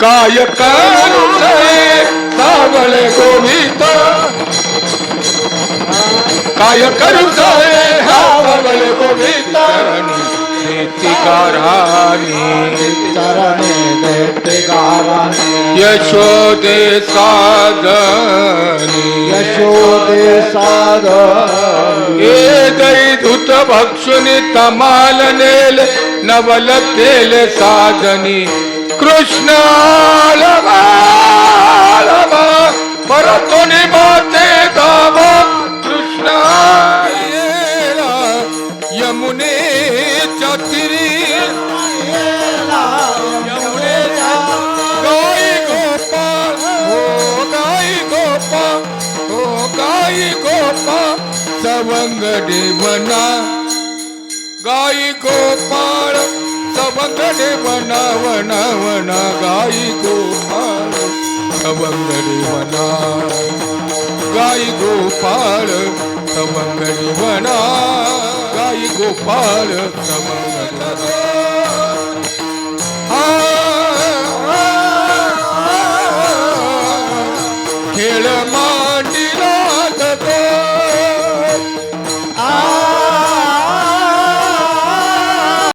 काय करू रे सावळे गोविंद। काय करू रे सावळे गोविंद यशोदे साधनी। यशोदे साधन। ए दैधुत भक्षुनी तमाल नेल नवल तेल साधनी कृष्ण परतोनी माते गाव कृष्ण। यमुने चतुरी। यमुने गाई गोपाल हो गाई गोपाल हो गाई गोपाल सवंग देवना। गाई गोपाल सवंगडे म्हणा वना वना गाई गोपाळ सवंगडे म्हणा गाई गोपाळ सवंगडे म्हणा गाई गोपाळ सवंगडे खेळ मांडी